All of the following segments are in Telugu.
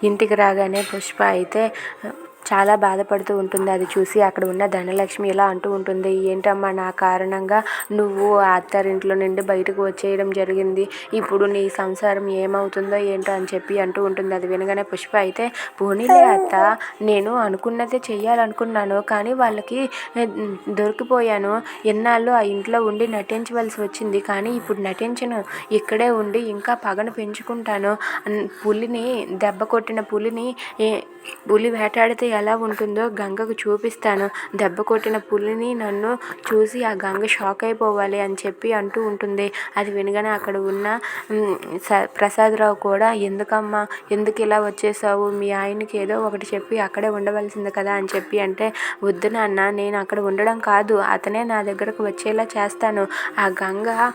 ఇంటికి రాగానే పుష్ప అయితే చాలా బాధపడుతూ ఉంటుంది. అది చూసి అక్కడ ఉన్న ధనలక్ష్మి ఇలా అంటూ ఉంటుంది. ఏంటమ్మా నా కారణంగా నువ్వు అత్తారింట్లో నుండి బయటకు వచ్చేయడం జరిగింది. ఇప్పుడు నీ సంసారం ఏమవుతుందో ఏంటో అని చెప్పి అంటూ ఉంటుంది. అది వినగానే పుష్ప అయితే పోనీలే అత్త నేను అనుకున్నదే చెయ్యాలనుకున్నాను. కానీ వాళ్ళకి దొరికిపోయాను. ఎన్నాళ్ళు ఆ ఇంట్లో ఉండి నటించవలసి వచ్చింది. కానీ ఇప్పుడు నటించను. ఇక్కడే ఉండి ఇంకా పగను పెంచుకుంటాను. పులిని దెబ్బ కొట్టిన పులిని పులి వేటాడితే ఎలా ఉంటుందో గంగకు చూపిస్తాను. దెబ్బ కొట్టిన పులిని నన్ను చూసి ఆ గంగ షాక్ అయిపోవాలి అని చెప్పి అంటూ ఉంటుంది. అది వినగానే అక్కడ ఉన్న స- ప్రసాదరావు కూడా ఎందుకమ్మా ఎందుకు ఇలా వచ్చేసావు? మీ ఆయనకి ఏదో ఒకటి చెప్పి అక్కడే ఉండవలసింది కదా అని చెప్పి అంటే వద్దు నాన్న నేను అక్కడ ఉండడం కాదు. అతనే నా దగ్గరకు వచ్చేలా చేస్తాను. ఆ గంగ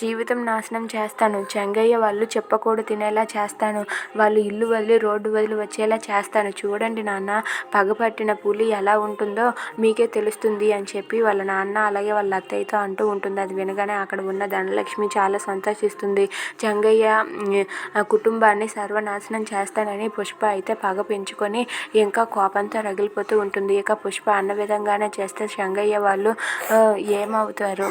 జీవితం నాశనం చేస్తాను. చెంగయ్య వాళ్ళు చెప్పకూడదు తినేలా చేస్తాను. వాళ్ళు ఇల్లు వదిలి రోడ్డు వదిలి వచ్చేలా చేస్తాను. చూడండి నాన్న పగపట్టిన పులి ఎలా ఉంటుందో మీకే తెలుస్తుంది అని చెప్పి వాళ్ళ నాన్న అలాగే వాళ్ళ అత్తయ్యతో అంటూ ఉంటుంది. అది వినగానే అక్కడ ఉన్న ధనలక్ష్మి చాలా సంతోషిస్తుంది. చెంగయ్య ఆ కుటుంబాన్ని సర్వనాశనం చేస్తానని పుష్ప అయితే పగ పెంచుకొని ఇంకా కోపంతో రగిలిపోతూ ఉంటుంది. ఇక పుష్ప అన్న విధంగానే చేస్తే చెంగయ్య వాళ్ళు ఏమవుతారు?